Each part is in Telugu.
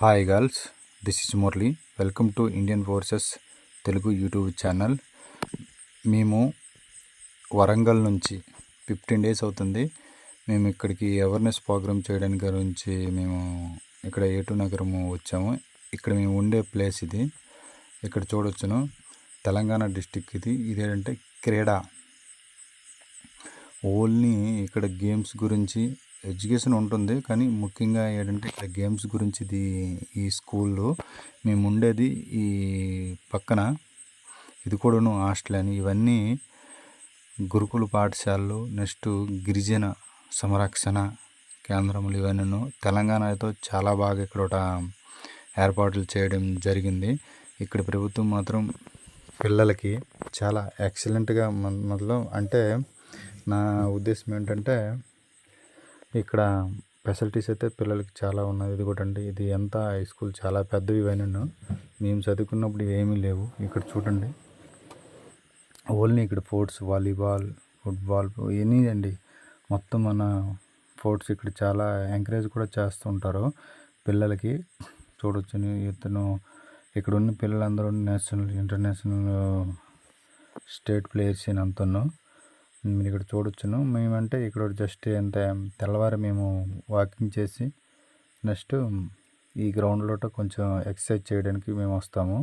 Hi girls this is Murali welcome to Indian forces Telugu YouTube channel మేము వరంగల్ నుంచి ఫిఫ్టీన్ డేస్ అవుతుంది. మేము ఇక్కడికి అవేర్నెస్ ప్రోగ్రామ్ చేయడానికి గురించి మేము ఇక్కడ ఏటు నగరము వచ్చాము. ఇక్కడ మేము ఉండే ప్లేస్ ఇది. ఇక్కడ చూడొచ్చును. తెలంగాణ డిస్టిక్ ఇది. ఇదేంటంటే క్రీడా. ఓన్లీ ఇక్కడ గేమ్స్ గురించి ఎడ్యుకేషన్ ఉంటుంది కానీ ముఖ్యంగా ఏంటంటే ఇక్కడ గేమ్స్ గురించి ఇది ఈ స్కూల్లో మేము ఉండేది ఈ పక్కన ఇది కూడాను హాస్టల్ అని. ఇవన్నీ గురుకుల పాఠశాలలు నెక్స్ట్ గిరిజన సంరక్షణ కేంద్రములు ఇవన్నీ తెలంగాణతో చాలా బాగా ఇక్కడ ఒక ఏర్పాట్లు చేయడం జరిగింది. ఇక్కడ ప్రభుత్వం మాత్రం పిల్లలకి చాలా ఎక్సలెంట్గా మొదలు అంటే నా ఉద్దేశం ఏంటంటే ఇక్కడ ఫెసిలిటీస్ అయితే పిల్లలకి చాలా ఉన్నాయి. ఇది కూడా అండి ఇది ఎంత హై స్కూల్ చాలా పెద్దవి ఇవన్నీ మేము చదువుకున్నప్పుడు ఏమీ లేవు. ఇక్కడ చూడండి. ఓన్లీ ఇక్కడ స్పోర్ట్స్ వాలీబాల్ ఫుట్బాల్ ఎనీ అండి. మొత్తం మన స్పోర్ట్స్ ఇక్కడ చాలా ఎంకరేజ్ కూడా చేస్తుంటారు పిల్లలకి. చూడొచ్చు ఇతను ఇక్కడ ఉన్న పిల్లలందరూ నేషనల్ ఇంటర్నేషనల్ స్టేట్ ప్లేయర్స్ అని అంతను మీరు ఇక్కడ చూడొచ్చును. మేమంటే ఇక్కడ జస్ట్ ఎంత తెల్లవారు మేము వాకింగ్ చేసి నెక్స్ట్ ఈ గ్రౌండ్లో కొంచెం ఎక్సర్సైజ్ చేయడానికి మేము వస్తాము.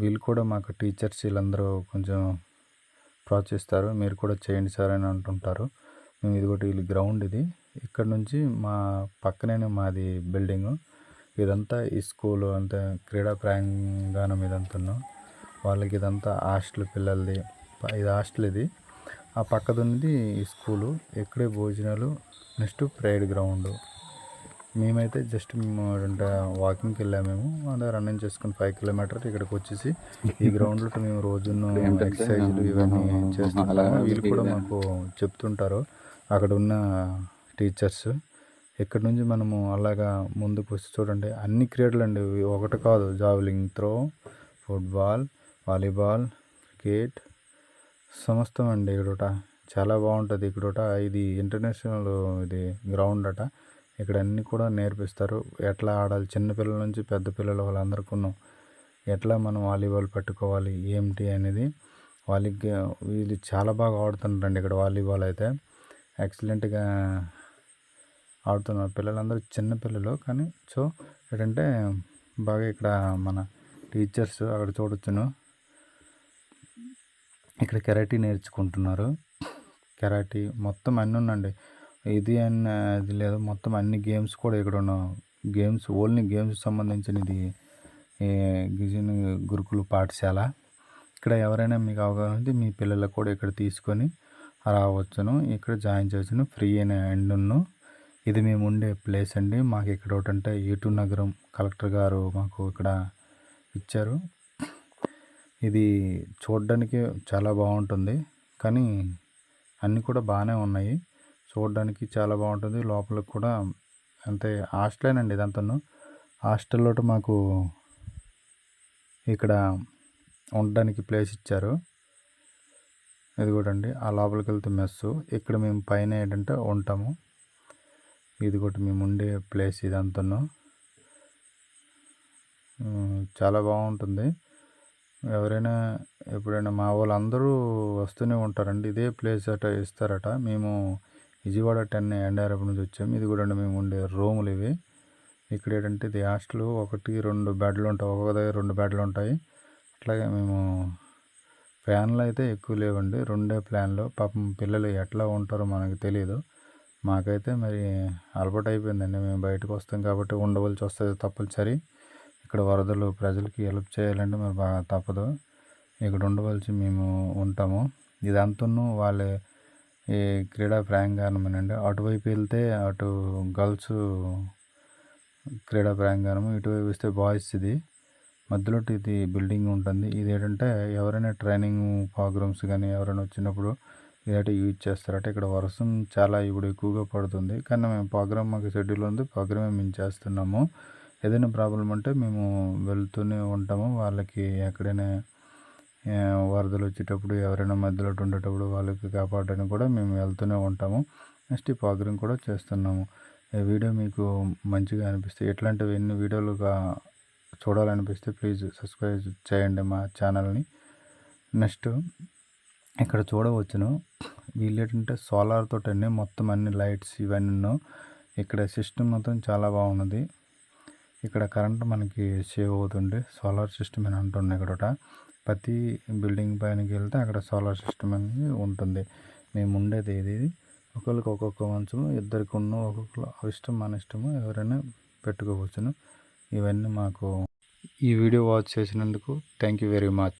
వీళ్ళు కూడా మాకు టీచర్స్ వీళ్ళందరూ కొంచెం ప్రోత్సహిస్తారు. మీరు కూడా చేయండి సార్ అని అంటుంటారు. మేము ఇది ఒకటి వీళ్ళు గ్రౌండ్ ఇది. ఇక్కడ నుంచి మా పక్కనే మాది బిల్డింగ్ ఇదంతా ఈ స్కూల్ అంతా క్రీడా ప్రాంగణం ఇదంతా వాళ్ళకి ఇదంతా హాస్టల్ పిల్లలది. ఇది హాస్టల్ ఇది. ఆ పక్కదున్నది ఈ స్కూలు. ఇక్కడే భోజనాలు. Next prayer ground. మేమైతే జస్ట్ మేము అంటే వాకింగ్కి వెళ్ళాము మేము. అంటే రన్నింగ్ చేసుకుని ఫైవ్ కిలోమీటర్ ఇక్కడికి వచ్చేసి ఈ గ్రౌండ్లో మేము రోజు ఎక్సర్సైజ్లు ఇవన్నీ చేస్తుంటాము. వీళ్ళు కూడా మాకు చెప్తుంటారు. అక్కడ ఉన్న టీచర్స్. ఇక్కడ నుంచి మనము అలాగా ముందుకు వచ్చి చూడండి. అన్ని క్రీడలు అండి. ఒకటి కాదు. Javelin throw football volleyball cricket సమస్తం అండి ఇక్కడట. చాలా బాగుంటుంది ఇక్కడట. ఇది ఇంటర్నేషనల్ ఇది గ్రౌండ్ అట ఇక్కడ అన్నీ కూడా నేర్పిస్తారు. ఎట్లా ఆడాలి? చిన్నపిల్లల నుంచి పెద్ద పిల్లల వాళ్ళందరికీ ఎట్లా మనం వాలీబాల్ పట్టుకోవాలి? ఏమిటి అనేది వాళ్ళకి వీళ్ళు చాలా బాగా ఆడుతుంటారండి ఇక్కడ వాలీబాల్ అయితే. ఎక్సలెంట్గా ఆడుతున్నారు పిల్లలందరూ చిన్న పిల్లలు కానీ సో ఏంటంటే బాగా ఇక్కడ మన టీచర్స్ అక్కడ చూడొచ్చును. ఇక్కడ కెరాటీ నేర్చుకుంటున్నారు. కెరాటీ మొత్తం అన్నీ ఉందండి. ఇది అన్న అది లేదు. మొత్తం అన్ని గేమ్స్ కూడా ఇక్కడ ఉన్న గేమ్స్ ఓన్లీ గేమ్స్ సంబంధించినది గిజిన్ గురుకుల పాఠశాల. ఇక్కడ ఎవరైనా మీకు అవగాహన ఉంటే మీ పిల్లలకు కూడా ఇక్కడ తీసుకొని రావచ్చును. ఇక్కడ జాయిన్ చేయొచ్చును ఫ్రీ అయిన ఎండును ఇది మేము ఉండే ప్లేస్ అండి. మాకు ఇక్కడ ఒకటంటే ఏటూ నగరం కలెక్టర్ గారు మాకు ఇక్కడ ఇచ్చారు. ఇది చూడడానికి చాలా బాగుంటుంది. కానీ అన్నీ కూడా బాగానే ఉన్నాయి. చూడడానికి చాలా బాగుంటుంది. లోపలికి కూడా అంతే హాస్టలేనండి ఇదంతాను. హాస్టల్లో మాకు ఇక్కడ ఉండడానికి ప్లేస్ ఇచ్చారు. ఇది కూడా అండి. ఆ లోపలికి వెళ్తే మెస్సు. ఇక్కడ మేము పైన ఏంటంటే ఉంటాము. ఇది కూడా మేము ఉండే ప్లేస్ ఇదంతాను. చాలా బాగుంటుంది. ఎవరైనా ఎప్పుడైనా మా వాళ్ళందరూ వస్తూనే ఉంటారండి. ఇదే ప్లేస్ అట ఇస్తారట. మేము విజయవాడ టెన్ ఎన్ఆర్ఎఫ్ నుంచి వచ్చాము. ఇది కూడా మేము ఉండే రూములు ఇవి. ఇక్కడ ఏంటంటే ఇది హాస్టల్. ఒకటి రెండు బెడ్లు ఉంటాయి. ఒక్కొక్క దగ్గర రెండు బెడ్లు ఉంటాయి. అట్లాగే మేము ఫ్యాన్లు అయితే ఎక్కువ లేవండి. రెండే ప్లాన్లు. పాపం పిల్లలు ఎట్లా ఉంటారో మనకు తెలియదు మాకైతే మరి అలవాటు అయిపోయిందండి మేము బయటకు వస్తాం కాబట్టి ఉండవలసి వస్తుంది తప్పనిసరి. ఇక్కడ వరదలు ప్రజలకి హెల్ప్ చేయాలంటే మరి బాగా తప్పదు. ఇక్కడ ఉండవలసి మేము ఉంటాము. ఇదంతా వాళ్ళ ఈ క్రీడా ప్రాంగణమేనండి అటువైపు వెళ్తే అటు గర్ల్స్ క్రీడా ప్రాంగణం ఇటువైపు వస్తే బాయ్స్ ఇది. మధ్యలో ఇది బిల్డింగ్ ఉంటుంది. ఇది ఏంటంటే ఎవరైనా ట్రైనింగ్ ప్రోగ్రామ్స్ కానీ ఎవరైనా వచ్చినప్పుడు ఇదైతే యూజ్ చేస్తారట. ఇక్కడ వర్షం చాలా ఇప్పుడు ఎక్కువగా పడుతుంది. కానీ మేము ప్రోగ్రామ్ మాకు షెడ్యూల్ ఉంది. ప్రోగ్రామే మేము చేస్తున్నాము. ఏదైనా ప్రాబ్లం అంటే మేము వెళ్తూనే ఉంటాము. వాళ్ళకి ఎక్కడైనా వరదలు వచ్చేటప్పుడు ఎవరైనా మధ్యలో ఉండేటప్పుడు వాళ్ళకి కాపాడడానికి కూడా మేము వెళ్తూనే ఉంటాము. నెక్స్ట్ ఈ ప్రోగ్రామ్ కూడా చేస్తున్నాము. ఈ వీడియో మీకు మంచిగా అనిపిస్తే ఇట్లాంటివి ఎన్ని వీడియోలుగా చూడాలనిపిస్తే ప్లీజ్ సబ్స్క్రైబ్ చేయండి మా ఛానల్ని. నెక్స్ట్ ఇక్కడ చూడవచ్చును. వీళ్ళు ఏంటంటే సోలార్ మొత్తం అన్ని లైట్స్ ఇవన్నీ ఇక్కడ సిస్టమ్ మొత్తం చాలా బాగున్నది. ఇక్కడ కరెంట్ మనకి సేవ్ అవుతుంది సోలార్ సిస్టమ్ అని అంటున్నాయి ఇక్కడ ప్రతి బిల్డింగ్ పైనకి వెళ్తే అక్కడ సోలార్ సిస్టమ్ అనేది ఉంటుంది. మేము ఉండేది ఇది ఒకరికి ఒక్కొక్క మంచము ఇద్దరికి ఉన్న ఒక్కొక్క ఇష్టం మన ఇష్టము ఎవరైనా పెట్టుకోవచ్చును. ఇవన్నీ మాకు ఈ వీడియో వాచ్ చేసినందుకు థ్యాంక్ యూ వెరీ మచ్.